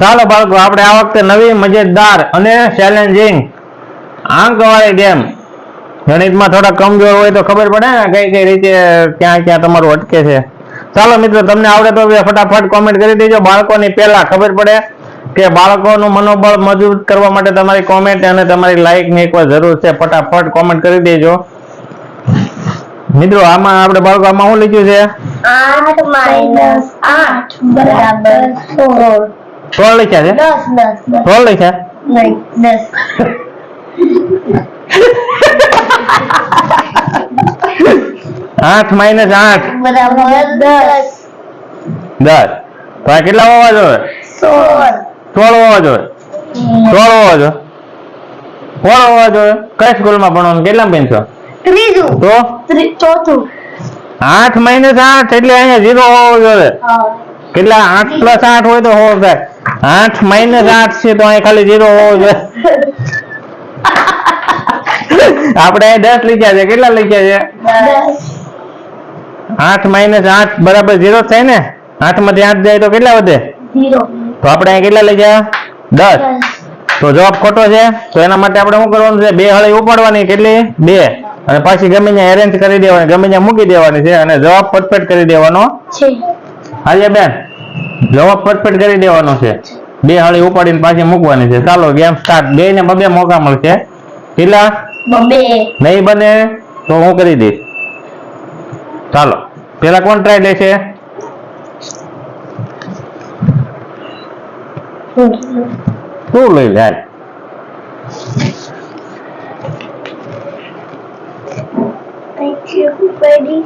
ચાલો બાળકો, આપણે આ વખતે નવી મજેદાર અને ચેલેન્જિંગ આંકવાળી ગેમ ગણિતમાં થોડા કમજોર હોય તો ખબર પડે ને કઈ કઈ રીતે ક્યાં ક્યાં તમારું અટકે છે. ચાલો મિત્રો, તમને આવડે તો ફટાફટ કોમેન્ટ કરી દેજો. બાળકોની પહેલા ખબર પડે કે બાળકોનું મનોબળ મજબૂત કરવા માટે તમારી કોમેન્ટ અને તમારી લાઈકની એકવાર જરૂર છે. ફટાફટ કોમેન્ટ કરી દેજો. મિત્રો, આમાં આપણે બાળકો, આમાં શું લખ્યું છે? આઠ માઇનસ આઠ બરાબર સોળ લખ્યા છે સોળ લખ્યા આઠ માઇનસ આઠ દસ. દસ. તો આ કેટલા હોવા જોઈએ? સોળ. સોળ હોવા જોઈએ. સોળ હોવા જોઈએ. કોણ હોવા જોઈએ. કઈ સ્કૂલમાં ભણવાનું? કેટલા બેનશો ત્રીજું. તો? ચોથું. આઠ માઇનસ આઠ એટલે અહીંયા ઝીરો હોવો જોઈએ. કેટલા? આઠ પ્લસ આઠ હોય તો હોવો થાય આઠ માઇનસ આઠ છે તો અહીં ખાલી ઝીરો હોવો જોઈએ. આપણે દસ લીધા છે. કેટલા લીધા છે? આઠ માઇનસ આઠ બરાબર ઝીરો થાય ને? આઠમાંથી આઠ જાય તો કેટલા વધે? તો આપણે અહીં કેટલા લઈ દસ. દસ. તો જવાબ ખોટો છે. તો એના માટે આપણે શું કરવાનું છે? બે હળી ઉપાડવાની કેટલી? બે. અને પાછી ગમે ત્યાં એરેન્જ કરી દેવાની. ગમે ત્યાં મૂકી દેવાની છે અને જવાબ પરફેક્ટ કરી દેવાનો. છે. આજે બેન. જવાબ પરફેક્ટ કરી દેવાનો છે. બે હળી ઉપાડીને પાછી મૂકવાની છે. ચાલો ગેમ સ્ટાર્ટ બે ને બબે મોકા મળશે. કેટલા? બબે. નહીં બને તો હું કરી દઈશ. ચાલો પેલા કોણ ટ્રાય લેશે? શું લઈ લે?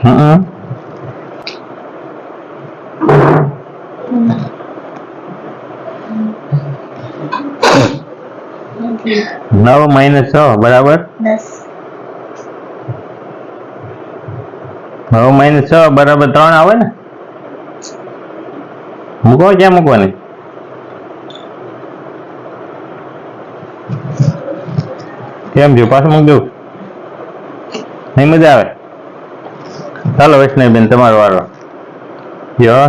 હાલ. નવ માઇનસ છ બરાબર? નવ માઇનસ છ બરાબર ત્રણ આવે ને? મૂકો ક્યાં મૂકવાની? કેમ જો પાછું મૂકજો નહીં મજા આવે? ચાલો વૈષ્ણવીબેન તમારો વારો. યો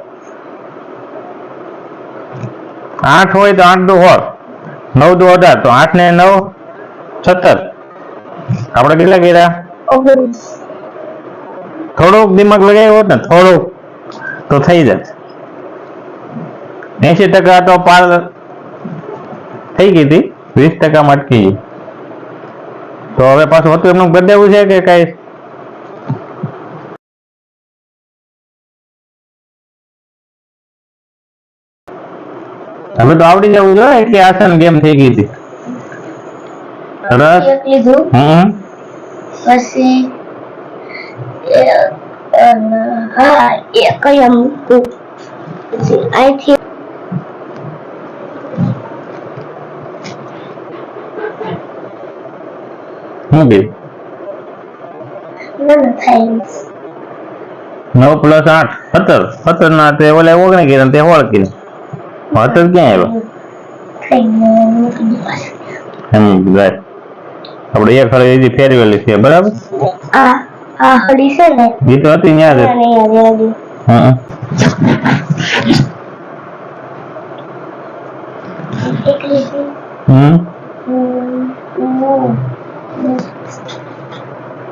આઠ હોય તો આઠ દો હોત. નવ દો અઢાર તો આઠ ને નવ સત્તર આપણે કેટલા કર્યા? થોડુંક દિમાગ લગાવ્યો હોત ને થોડુંક તો થઈ જાય એસી ટકા તો પાર થઈ ગઈ હતી વીસ ટકા માં અટકી તો હવે પાછું હતું એમનું બદલાવું છે કે કઈ? હવે તો આવડી જવું જોઈએ એટલી આસાન ગેમ થઈ ગઈ હતી. લીધું. હમ. પછી એ- હા એક અહીંયા મૂકું અહીંથી કઈ થાય નવ પ્લસ આઠ સત્તર. સત્તર ના તે ઓલા ઓગણી કીધા તે હોળ કીધા સત્તર ક્યાં આવ્યો હમ બસ. આપણે એક હળી હજી ફેરવેલી છે બરાબર? આ આ હળી છે ને. એ તો હતી ત્યાં જ. હં. હમ, હમ,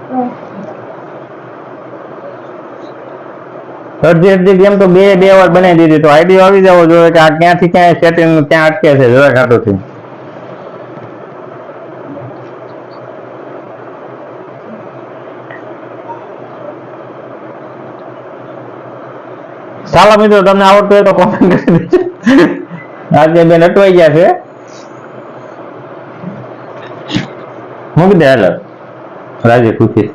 હમ. અડધી અડધી ગેમ તો બે બે વાર બનાવી દીધી. તો આઈડિયો આવી જવો જોઈએ કે આ ક્યાંથી ક્યાં સેટિંગ ક્યાં અટકે છે જરા કાઢોથી ચાલો મિત્રો, તમને આવડતું હોય તો કોમેન્ટ કરી દેજો. આજે બેન અટવાઈ ગયા છે. મૂકી દે હાલ. રાજી ખુશી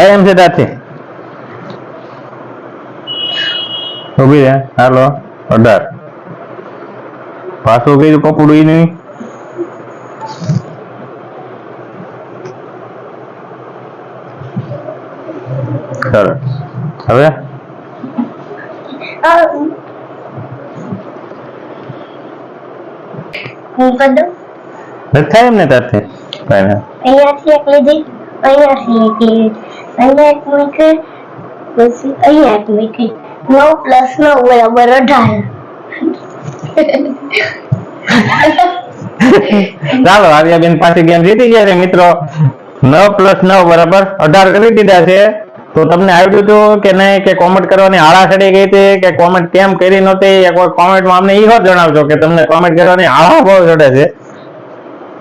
કઈ એમ છે ત્યાંથી. ઊભી રે હાલો અઢાર. પાછું પપડું ઈ નહીં. સરસ. હવે? હું. કરી નથી થાય એમ ને ત્યારથી. અહીંયાથી એક લીધી અહીંયાથી એક લીધી અહીંયા એક મૂકી, પછી અહીંયા એક મૂકી. નવ પ્લસ નવ બરાબર અઢાર. ચાલો, આર્યાબેન પાછી ગેમ જીતી ગયા છે, મિત્રો. નવ પ્લસ નવ બરાબર, અઢાર કરી દીધા છે. તો તમને આવડ્યું હતું કે નહીં, કે કોમેન્ટ કરવાની આળા ચડી ગઈ હતી, કે કોમેન્ટ કેમ કરી નહોતી એક વાર કોમેન્ટમાં અમને હોત જણાવજો કે તમને કોમેન્ટ કરવાની આળા બહુ ચડે છે.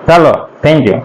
ચાલો થેન્ક યુ